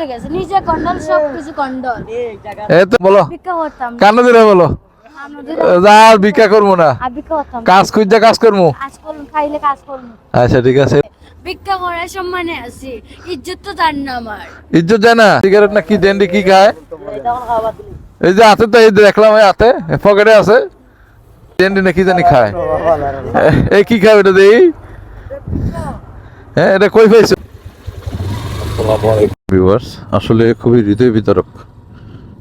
নিজের কাছে নিজে কন্ডল সব কিছু কন্ডল এই তো বলো ভিক্ষা করতাম। বলো? আমরা যা আর ভিক্ষা করব না। কাজ খুঁজতে কাজ করব? খাইলে কাজ করুন আচ্ছা ঠিক আছে। ভিক্ষা করার সম্মানে আছি। ইজ্জত তো জান না আমার। ইজ্জত যায় না? সিগারেট না কি ডেন্ডি কি খায়? এই যে হাতে তো এই দেখলাম এই হাতে পকেটে আছে। ডেন্ডি না কি জানি খায়। এই কি খায় এটা দেই? হ্যাঁ এটা কই পাইছো? ভিউয়ার্স আসলে খুবই হৃদয় বিতরক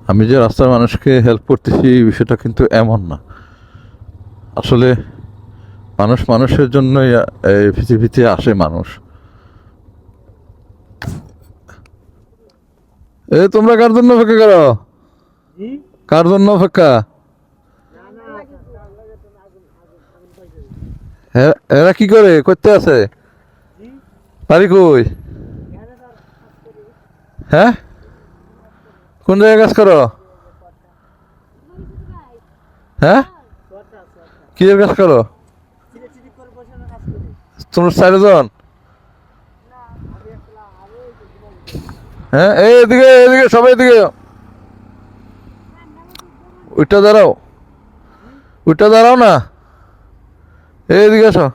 আমি যে রাস্তার মানুষকে হেল্প করতেছি এই বিষয়টা কিন্তু এমন না। আসলে মানুষ মানুষের জন্যই এই পৃথিবীতে আসে মানুষ। এ তোমরা কার জন্য অপেক্ষা করো? কার জন্য অপেক্ষা? এরা কি করে? করতে আছে? বাড়ি কই? হ্যাঁ? কোন জায়গায় কাজ করো? হ্যাঁ? কি কাজ করো? তোমরা চারজন? হ্যাঁ এই এদিকে এদিকে, সবাই এদিকে। ওইটা দাঁড়াও। ওইটা দাঁড়াও না। এই এদিকে আসো।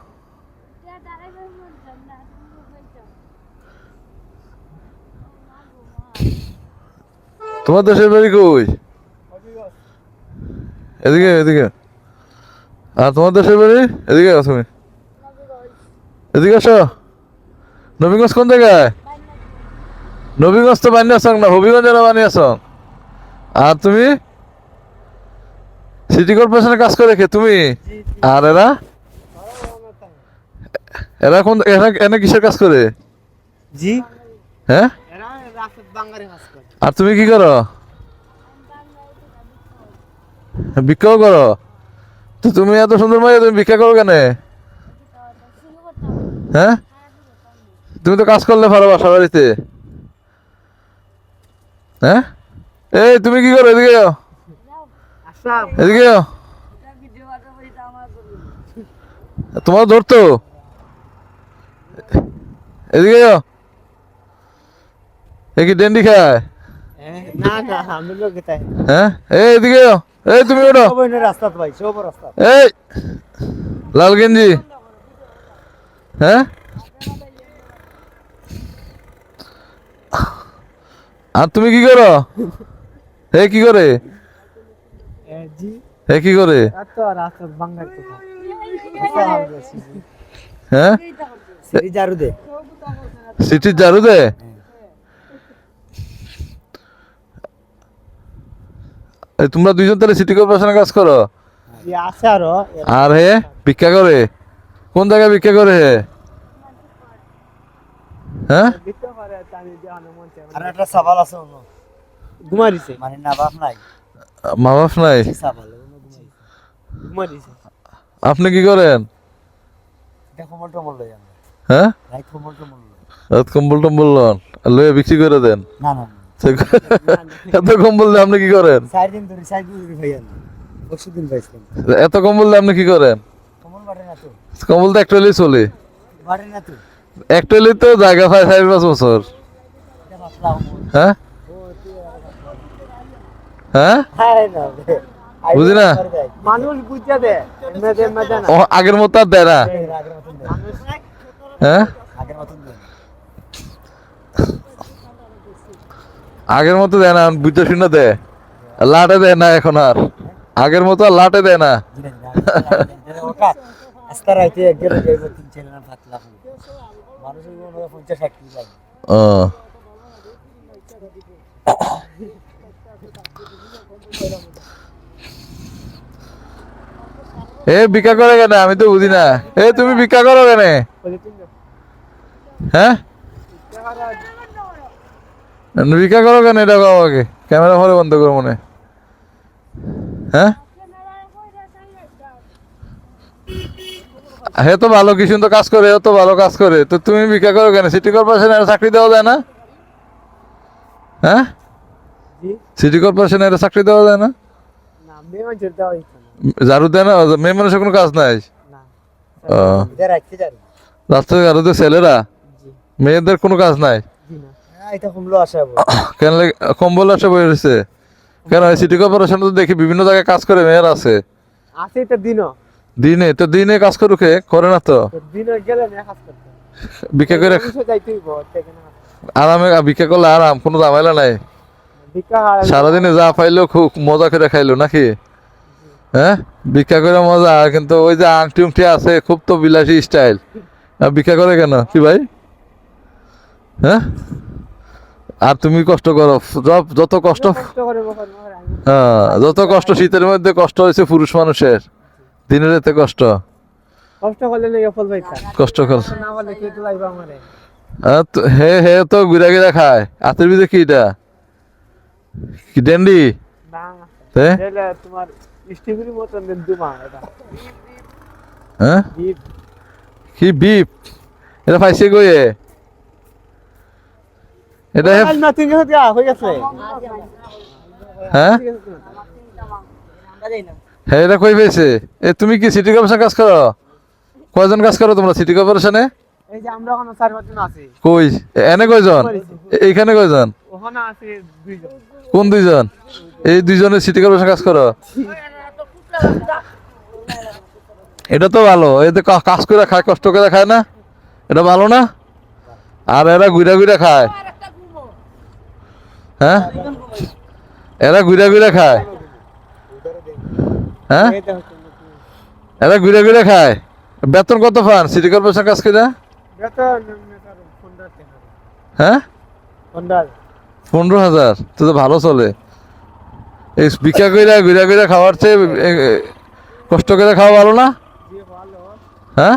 তোমার দেশের বাড়ি কই? এদিকে এদিকে। আর তোমার দেশের বাড়ি? এদিকে আসো তুমি। এদিকে আসো। নবীগঞ্জ কোন জায়গায়? নবীগঞ্জ তো বানিয়ে আসং না হবিগঞ্জ এরা বানিয়ে আসং? আর তুমি? সিটি কর্পোরেশনের কাজ করে কে? তুমি? আর এরা? এরা কোন এরা এনে কিসের কাজ করে? জি। হ্যাঁ? আর তুমি কি করো? ভিক্ষাও করো? তো তুমি এত সুন্দর মাইয়া তুমি ভিক্ষা করো কেন? হ্যাঁ? তুমি তো কাজ করলে পারো বাসা বাড়িতে। হ্যাঁ? এই তুমি কি করো? এদিকে এদিকে তোমার ধরতো? এদিকে এ কি ডেন্ডি খায়? তাই। হ্যাঁ? এই এই তুমি ওঠো। এই লাল গেঞ্জি। হ্যাঁ? আর তুমি কি করো? হে কি করে? হে কি করে? হ্যাঁ? সিরি জারু দে। তোমরা দুইজন তাহলে সিটি কর্পোরেশনে কাজ করো। আরও। আর হে ভিক্ষা করে? কোন জায়গায় ভিক্ষা করে হে? হ্যাঁ? মানে না বাপ নাই। মা বাপ নাই? আপনি কি করেন? হ্যাঁ? কম্বল টম্বল লন। লয়ে বিক্রি করে দেন। না না। এত কম্বল দিয়ে আপনি কি করেন? এত কম্বল দিয়ে আপনি কি করেন? কমল বাড়ে না তো। কম্বল তো একটা চলে। না তো। জায়গা পায় পাঁচ বছর। হ্যাঁ? হ্যাঁ? না বুঝি মানুষ বুঝতে আগের মতো আর দেয় না। হ্যাঁ? আগের মতো দেয় না, বুঝতে শুনে দেয় লাটে দেয় না এখন আর। আগের মতো আর লাটে দেয় না। এ, ভিক্ষা করে কেন? আমি তো বুঝি না। এ, তুমি ভিক্ষা করো কেন? হ্যাঁ? ভিক্ষা করো কেন? এটা কও আমাকে ক্যামেরা ফলে বন্ধ করো মনে হ্যাঁ। হে তো ভালো কিছু তো কাজ করে ও তো ভালো কাজ করে। তো তুমি ভিক্ষা করো কেন? সিটি কর্পোরেশনে চাকরি দেওয়া যায় না? হ্যাঁ? সিটি কর্পোরেশনে চাকরি দেওয়া যায় না? ঝাড়ু দেয় না? মেয়ে মানুষের কোনো কাজ নাই? রাস্তায় ঝাড়ু। দেয় ছেলেরা? মেয়েদের কোনো কাজ নাই? কমলো কেন কম্বল আসে বই রয়েছে? কেন সিটি কর্পোরেশন তো দেখি বিভিন্ন জায়গায় কাজ করে মেয়ের আছে। আছে এটা দিনও। দিনে তো দিনে কাজ করুকে করে না তো। দিনও গেলে না কাজ করতে করে আরামে ভিক্ষা করলে আরাম কোনো ঝামেলা নাই। সারাদিনে যা পাইলো খুব মজা করে খাইলো নাকি? হ্যাঁ? ভিক্ষা করে মজা কিন্তু ওই যে আংটি উংটি আছে খুব তো বিলাসী স্টাইল ভিক্ষা করে কেন? কি ভাই? হ্যাঁ? আর তুমি কষ্ট করো। যত- যত কষ্ট হ্যাঁ যত কষ্ট শীতের মধ্যে কষ্ট হয়েছে পুরুষ মানুষের দিনের এতে কষ্ট। কষ্ট করলে আমারে? হে হে তো ঘুরা ঘুরা খায়। হাতের ভিতরে কি এটা? কি ডেন্ডি? হ্যাঁ? কি বিপ? এটা পাইছে গইয়ে এটা হ্যাঁ হ্যাঁ? এটা কই পেয়েছে? এ তুমি কি সিটি কর্পোরেশন কাজ করো? কয়জন কাজ করো তোমরা সিটি কর্পোরেশনে কই? এনে কয়জন? এইখানে কয়জন? কোন দুইজন? এই দুইজনের সিটি কর্পোরেশন কাজ করো? এটা তো ভালো। এতে কা- কাজ করে খায় কষ্ট করে খায় না? এটা ভালো না? আর এরা ঘুরা ঘুরা খায়। হ্যাঁ? এরা ঘুরে ঘুরা খায়। হ্যাঁ। এরা ঘুরে ঘুরে খায়। বেতন কত পান? সিটি কর্পোরেশন কাজ করে হ্যাঁ? পনেরো হাজার। তো ভালো চলে। এই ভিক্ষা কইরা ঘুরে ঘুরে খাওয়ার চেয়ে কষ্ট করে খাওয়া ভালো না? হ্যাঁ?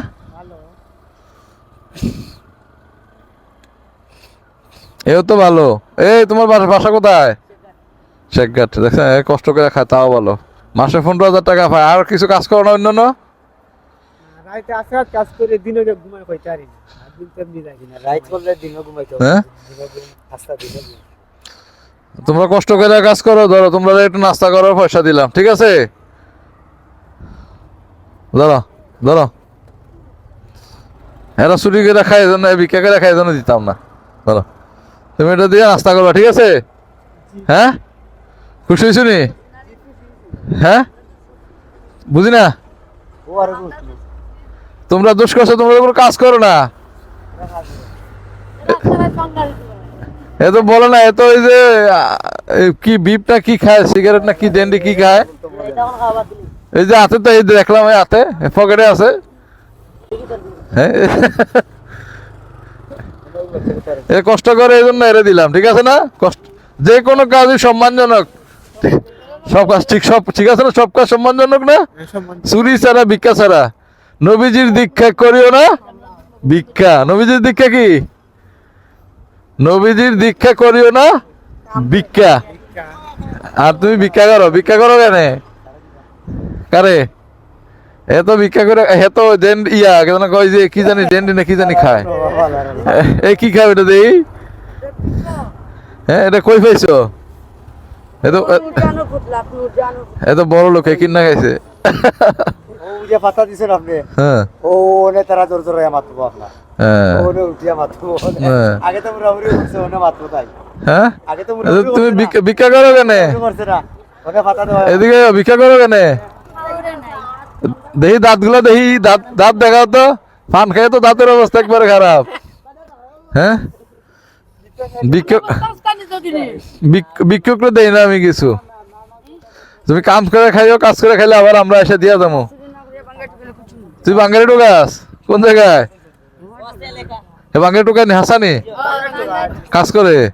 এও তো ভালো। এই তোমার বাসা বাসা কোথায়? শেখঘাট দেখছেন? কষ্ট করে খায় তাও ভালো। মাসে পনেরো হাজার টাকা পায়। আর কিছু কাজ করো না অন্য না রাইতে আসে আর কাজ করে দিনও যে ঘুমাই হইতে পারি না। আর দিন তেমনি যাই না। রাইত করলে দিনও ঘুমাইতে হবে। হ্যাঁ? তোমরা কষ্ট করে কাজ করো ধরো তোমরা একটু নাস্তা করার পয়সা দিলাম ঠিক আছে? ধরো ধরো। এরা চুরি করে খাই জন্য ভিক্ষা করে খাই জন্য দিতাম না। ধরো। তুমি এটা দিয়ে নাস্তা করবা, ঠিক আছে? হ্যাঁ? খুশি হয়েছো নি? হ্যাঁ? বুঝি না? তোমরা দোষ করছ তোমরা কোনো কাজ করো না। এ তো বলে না, এ তো ওই যে কি বিপটা কি খায়? সিগারেট না কি ডেন্ডি কি খায়? এই যে হাতে তো এই দেখলাম, এই হাতে পকেটে আছে। হ্যাঁ? এ কষ্ট করে এই জন্য এরে দিলাম ঠিক আছে না? কষ্ট যে কোনো কাজই সম্মানজনক। সব কাজ ঠিক সব ঠিক আছে না? সব কাজ সম্মানজনক না? সম্মান চুরি ছাড়া ভিক্ষা ছাড়া। নবীজির দীক্ষা করিও না ভিক্ষা। নবীজির দীক্ষা কি? নবীজির দীক্ষা করিও না ভিক্ষা। আর তুমি ভিক্ষা করো ভিক্ষা করো কেন? কারে? এ তো ভিক্ষা করে হে তো ইয়া কেন কই যে কি জানি জেন্ডি না কি জানি খায়। এ- কি খায় এটা দেই? হ্যাঁ এটা কই পাইছো? এ তো এ- এ তো বড় লোক কিনা খাইছে। ও যে পাতা দিছেন আপনি হ্যাঁ। ও ওনে তারা জোর জোর মাতবো আপনার। হ্যাঁ। ওনে উঠিয়া মাতবো। হ্যাঁ। আগে তো মুরামুরি করছে ওনে মাতবো তাই। হ্যাঁ? আগে তো এ তো মুরামুরি তুমি ভিক্ষা- করো কেন? না। না এদিকে ভিক্ষা করো কেন? দেখি দাঁতগুলো দেখি, দাঁত দাঁত দেখাও তো। পান খেয়ে তো দাঁতের অবস্থা একবারে খারাপ। হ্যাঁ? ভিক্ষা ভিক- দেই না আমি কিছু। তুমি কাম করে খাইও, কাজ করে খাইলে আবার আমরা এসে দিয়া যাব। তুই বাঙ্গালি ঢুকাস? কোন জায়গায়? ঢুকাই নি হাসানি? কাজ করে?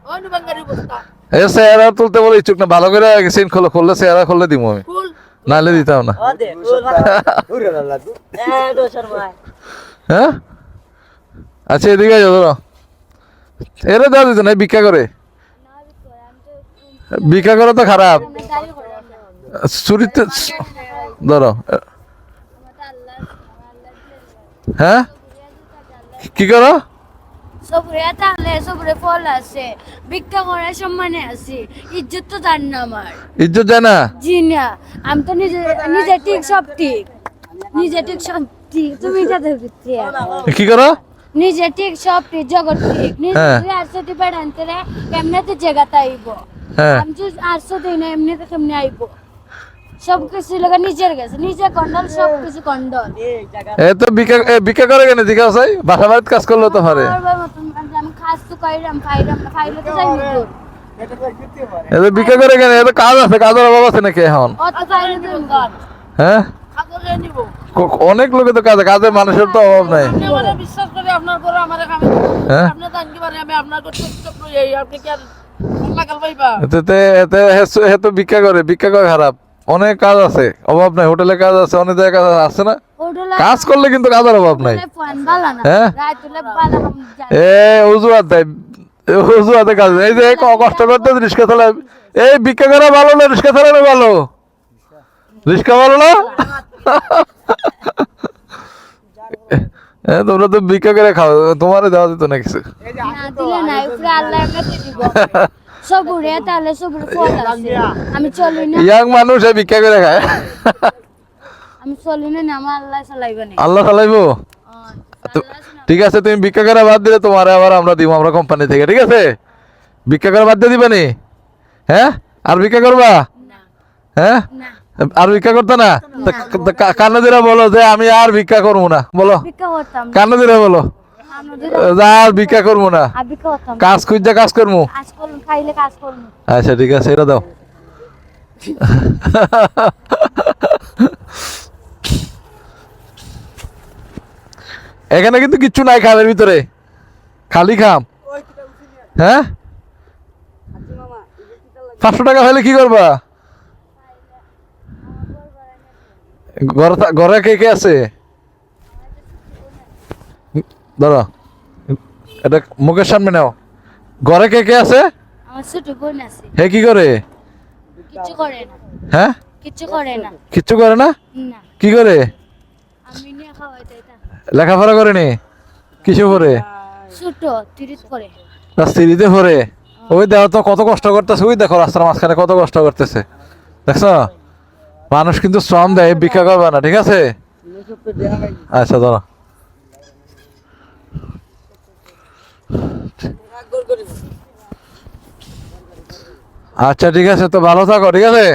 এ চেহারা তুলতে বলে ইচ্ছুক না, ভালো করে সিন খোলো, খুললে চেহারা খুললে দিব আমি। নাহলে দিতাম না। হ্যাঁ? আচ্ছা এদিকে যাও ধরো এরে দেওয়া দিত না ভিক্ষা করে। ভিক্ষা করা তো খারাপ। চুরিতে ধরো হ্যাঁ? কি করো? সবরে তাহলে সবরে ফল আছে। ভিক্ষা করার সম্মানে আছে। ইজ্জত তো জান না আমার। ইজ্জত যায় না জি না। আমি তো নিজে নিজে ঠিক সব ঠিক। নিজে ঠিক সব ঠিক। তুমি যাতে কি করো? নিজে ঠিক সব ঠিক জগৎ ঠিক। নিজে হ্যাঁ। আটশো দিবে আনতে রে কেমনে জায়গাতে আইব? হ্যাঁ। আমি আটশো দিই না এমনিতে কেমনে আইব? সব কিছু নিজের গেছে নিজে কন্ডল সব কিছু কন্ডল এ তো বিকা বিকা করে কেন জিজ্ঞাসা চাই বাসা বাড়িতে কাজ করলে তো পারে। আমি খাস তো কইরাম ফাইরাম ফাইলে তো যাই দূর এটা তো দিতে পারে এ তো বিকা করে কেন এ কাজ আছে কাজের অভাব আছে নাকি এখন? হ্যাঁ? অনেক লোকে তো কাজে কাজে মানুষের তো অভাব নাই। বিশ্বাস করে আপনার করে আমার হ্যাঁ? আপনি তো পারে আমি আপনার করতে চুপ করে যাই আপনি কি আর লাগাল পাইবা? এতে ভিক্ষা করে ভিক্ষা করে খারাপ। অনেক কাজ আছে অভাব নাই। হোটেলে কাজ আছে অনেক জায়গায় কাজ আছে। না? কাজ করলে কিন্তু কাজের অভাব নাই। হ্যাঁ? এ অজুহাত দেয়। অজুহাতে কাজ এই যে কষ্ট করতে রিক্সা চালায়। এই ভিক্ষা করা ভালো না রিক্সা চালানো ভালো? রিক্সা ভালো না? তোমরা তো ভিক্ষা করে খাও। তোমারে দেওয়া যেত না কিছু। না দিলে না উপরে আল্লাহ এমনি দিব সব উড়ে তাহলে সব উড়ে ফল আছে আমি চলি না। ইয়াং মানুষ ভিক্ষা করে খায়। আমি চলি না না আমার আল্লাহ চালাইবে না। আল্লাহ চালাইবো? ঠিক আছে তুমি ভিক্ষা করা বাদ দিলে তোমার আবার আমরা দিব আমরা কোম্পানি থেকে ঠিক আছে? ভিক্ষা করা বাদ দিয়ে দিবা নি? হ্যাঁ? আর ভিক্ষা করবা? হ্যাঁ? আর ভিক্ষা করতে না? তা কা- কা- কানে বলো যে আমি আর ভিক্ষা করব না বলো। বিকা করতাম। কানে দিলে বলো। আর ভিক্ষা করব না। কাজ খুঁজতে কাজ করব। আচ্ছা ঠিক আছে এটা দাও। এখানে কিন্তু কিচ্ছু নাই খামের ভিতরে। খালি খাম। হ্যাঁ? পাঁচশো টাকা হলে কি করবা? ঘরে কে কে আছে? দাদা এটা মুখের সামনে নাও। ঘরে কে কে আছে? আমার ছোট বোন আছে। হে কি করে? কিচ্ছু করে না। হ্যাঁ? কিচ্ছু করে না। কিচ্ছু করে না? না। কি করে? আমি নিয়ে খাওয়াই তাই তা। লেখাপড়া করেনি? কিছু করে ছোট করে স্ত্রীতে ভরে ওই দেখো তো কত কষ্ট করতেছে। ওই দেখো রাস্তার মাঝখানে কত কষ্ট করতেছে। দেখছ? মানুষ কিন্তু শ্রম দেয় ভিক্ষা করবে না ঠিক আছে? আচ্ছা ধরো আচ্ছা ঠিক আছে তো ভালো থাকো ঠিক আছে?